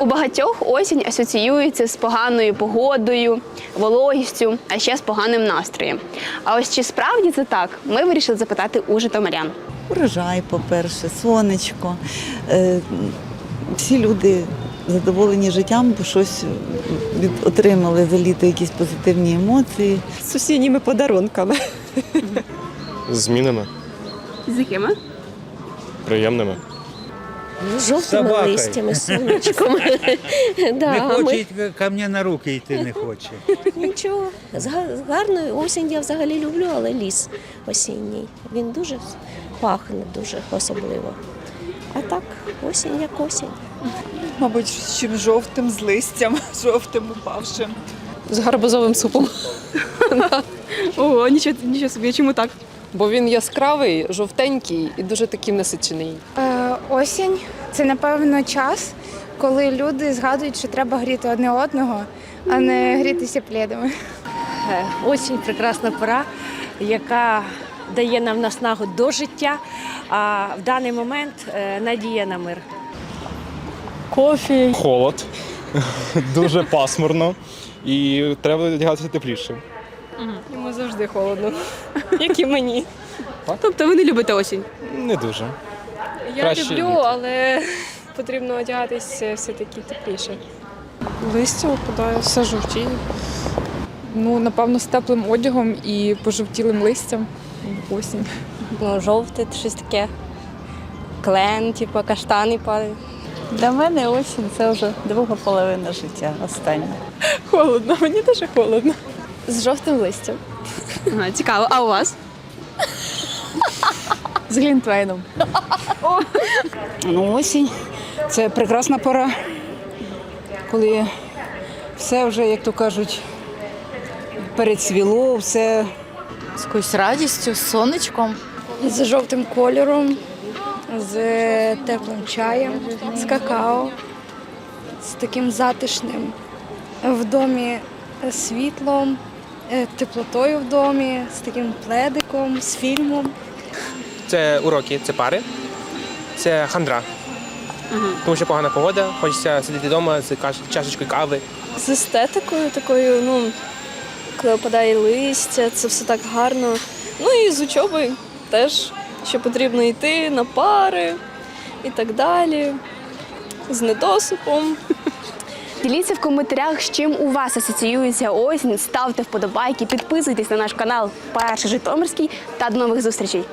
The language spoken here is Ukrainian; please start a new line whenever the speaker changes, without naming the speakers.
У багатьох осінь асоціюється з поганою погодою, вологістю, а ще з поганим настроєм. А ось чи справді це так? Ми вирішили запитати у житомирян.
Урожай, по-перше, сонечко. Е, Всі люди задоволені життям, бо щось отримали за літо якісь позитивні емоції.
з осінніми подарунками.
Змінами,
З якими?
приємними.
Ну, жовтими
Собакою.
листями, сонечком. да,
Не
а
хоче
ми...
йти, ко мені на руки йти не хоче.
Нічого. З га- з гарною осінь я взагалі люблю, але ліс осінній. Він дуже пахне, дуже особливо. А так, осінь як осінь.
Мабуть, з чим жовтим, з листям, жовтим упавшим.
З гарбузовим супом.
Ого, нічого, нічого собі, чому так?
Бо він яскравий, жовтенький і дуже такий насичений.
Е, осінь це напевно час, коли люди згадують, що треба гріти одне одного, а не грітися плідами.
Е, Осінь прекрасна пора, яка дає нам наснагу до життя, а в даний момент е, надія на мир.
Кофі,
Холод, дуже пасмурно і треба одягатися тепліше.
йому завжди холодно, як і мені.
Тобто ви не любите осінь?
Не дуже.
Я
Краще
люблю, але потрібно одягатись все-таки тепліше.
Листя опадає, все жовтіє. Ну, напевно, з теплим одягом і пожовтілим листям. Осінь.
Ну, жовте, щось таке. Клен, типу, каштани падають.
Для мене осінь це вже друга половина життя остання.
Холодно, мені дуже холодно.
З жовтим листям.
Ага, цікаво. А у вас?
З глінтвейном.
Ну, осінь це прекрасна пора, коли все вже, як то кажуть, перецвіло, все
З якоюсь радістю, з сонечком.
З жовтим кольором, з теплим чаєм, з какао, з таким затишним. В домі світлом, е, теплотою в домі, з таким пледиком, з фільмом.
Це уроки, це пари, це хандра. Тому що погана погода, хочеться сидіти вдома з каш- чашечкою кави.
З естетикою такою, ну, коли опадає листя, це все так гарно. Ну і з учобою теж, що потрібно йти на пари і так далі. З недосипом.
Діліться в коментарях, з чим у вас асоціюється осінь. Ставте вподобайки, підписуйтесь на наш канал Перший Житомирський та до нових зустрічей.